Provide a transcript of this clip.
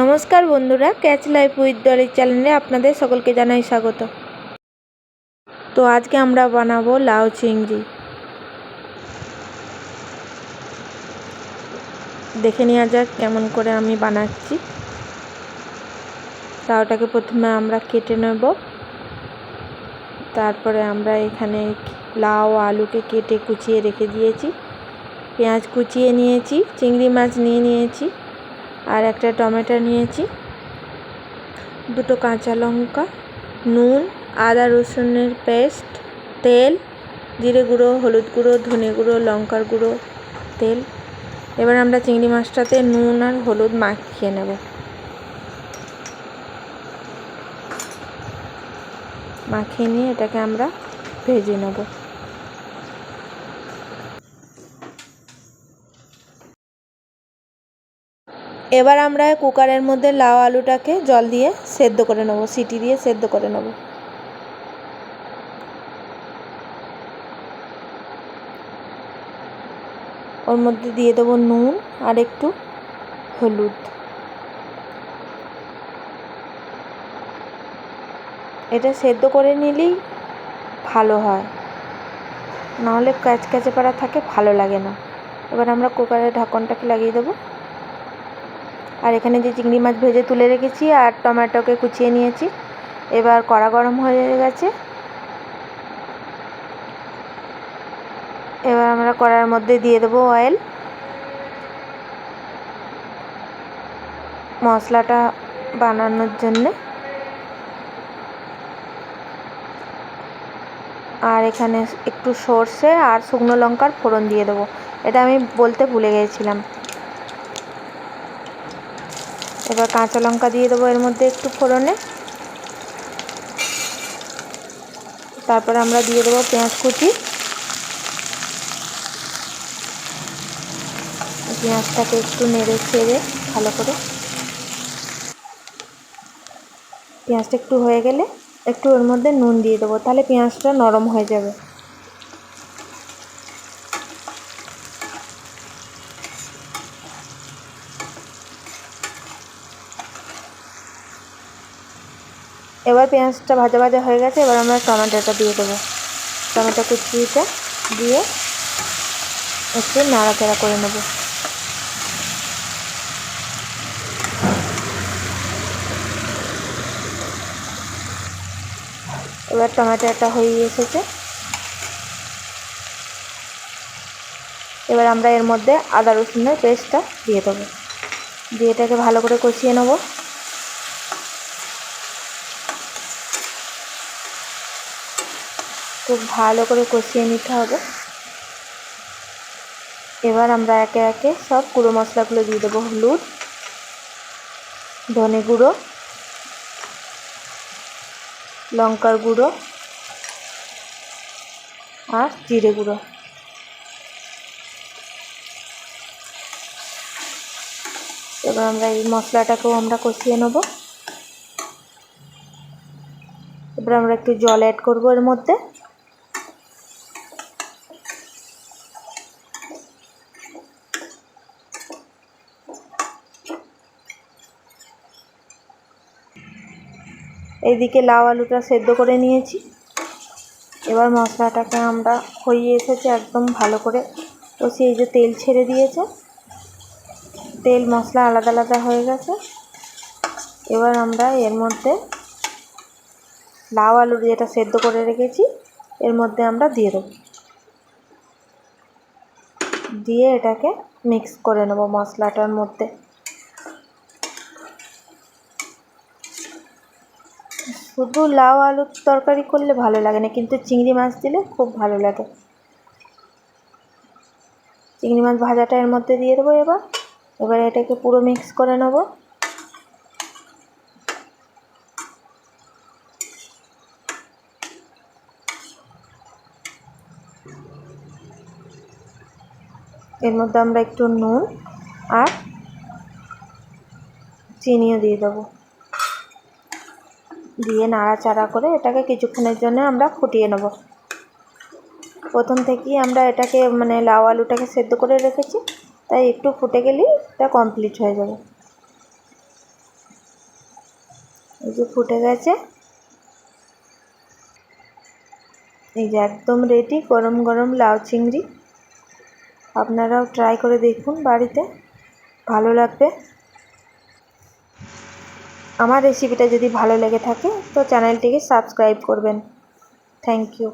নমস্কার বন্ধুরা catch life with Dolly চ্যানেলে আপনাদের সকলকে জানাই স্বাগত। তো আজকে আমরা বানাবো লাউ চিংড়ি। দেখে নেওয়া যাক কেমন করে আমি বানাচ্ছি। লাউটাকে প্রথমে আমরা কেটে নেব। তারপরে আমরা এখানে লাউ আলুকে কেটে কুচিয়ে রেখে দিয়েছি। পেঁয়াজ কুচিয়ে নিয়েছি, চিংড়ি মাছ নিয়ে নিয়েছি। আর একটা টমেটো নিয়েছি। দুটো কাঁচা লঙ্কা, নুন, আদা রসুনের পেস্ট, তেল, জিরে গুঁড়ো, হলুদ গুঁড়ো, ধনে গুঁড়ো, লঙ্কার গুঁড়ো, তেল। এবার আমরা চিংড়ি মাছটাতে নুন আর হলুদ মাখিয়ে নেব। মাখিয়ে নিয়ে এটাকে আমরা ভেজে নেব। এবার আমরা কুকারের মধ্যে লাউ আলুটাকে জল দিয়ে সেদ্ধ করে নেব, সিটি দিয়ে সেদ্ধ করে নেব। ওর মধ্যে দিয়ে দেবো নুন আর একটু হলুদ। এটা সেদ্ধ করে নিলেই ভালো হয়। নাহলে ক্যাচ ক্যাচে পাড়া থাকে, ভালো লাগে না। এবার আমরা কুকারের ঢাকনটাকে লাগিয়ে দেবো। আর এখানে যে চিংড়ি মাছ ভেজে তুলে রেখেছি আর টমেটোকে কুচিয়ে নিয়েছি। এবার কড়া গরম হয়ে গেছে। এবার আমরা কড়ার মধ্যে দিয়ে দেবো অয়েল মশলাটা বানানোর জন্যে। আর এখানে একটু সর্ষে আর শুকনো লঙ্কার ফোড়ন দিয়ে দেবো। এটা আমি বলতে ভুলে গিয়েছিলাম এবার কাঁচা লঙ্কা দিয়ে দেবো এর মধ্যে একটু ফোড়নে। তারপরে আমরা দিয়ে দেবো পেঁয়াজ কুচি। পেঁয়াজটাকে একটু নেড়ে ছেড়ে ভালো করে। পেঁয়াজটা একটু হয়ে গেলে একটু ওর মধ্যে নুন দিয়ে দেবো, তাহলে পেঁয়াজটা নরম হয়ে যাবে। এবার পেঁয়াজটা ভাজা ভাজা হয়ে গেছে, এবার আমরা টমেটোটা দিয়ে দেবো। টমেটো কুচিটা দিয়ে একটু নাড়াচাড়া করে নেব। এবার টমেটোটা হয়ে এসেছে। এবার আমরা এর মধ্যে আদা রসুনের পেস্টটা দিয়ে দেবো। দিয়ে এটাকে ভালো করে কষিয়ে নেব। খুব ভালো করে কষিয়ে নিতে হবে। এবার আমরা একে একে সব গুঁড়ো মশলাগুলো দিয়ে দেবো হলুদ, ধনে গুঁড়ো, লঙ্কার গুঁড়ো আর জিরে গুঁড়ো। এবার আমরা এই মশলাটাকেও আমরা কষিয়ে নেব। এবার আমরা একটু জল অ্যাড করব এর মধ্যে। এইদিকে লাউ আলুটা সেদ্ধ করে নিয়েছি। এবার মশলাটাকে আমরা হয়ে এসেছে একদম ভালো করে। কষিয়ে এই যে তেল ছেড়ে দিয়েছে, তেল, মশলা আলাদা আলাদা হয়ে গেছে। এবার আমরা এর মধ্যে লাউ আলু যেটা সেদ্ধ করে রেখেছি, এর মধ্যে আমরা দিয়ে দেবো। দিয়ে এটাকে মিক্স করে নেব মশলাটার মধ্যে। শুধু লাউ আলুর তরকারি করলে ভালো লাগে না, কিন্তু চিংড়ি মাছ দিলে খুব ভালো লাগে। চিংড়ি মাছ ভাজাটা এর মধ্যে দিয়ে দেবো এবার। এবার এটাকে পুরো মিক্স করে নেব। এর মধ্যে আমরা একটু নুন আর চিনিও দিয়ে দেবো। দিয়ে নাড়াচাড়া করে এটাকে কিছুক্ষণের জন্য আমরা ফুটিয়ে নেব। প্রথম থেকেই আমরা এটাকে মানে লাউ আলুটাকে সেদ্ধ করে রেখেছি, তাই একটু ফুটে গেলেই এটা কমপ্লিট হয়ে যাবে। এই যে ফুটে গেছে। এই যে একদম রেডি গরম গরম লাউ চিংড়ি। আপনারাও ট্রাই করে দেখুন বাড়িতে, ভালো লাগবে। আমার রেসিপিটা যদি ভালো লেগে থাকে তো চ্যানেলটিকে সাবস্ক্রাইব করবেন। Thank you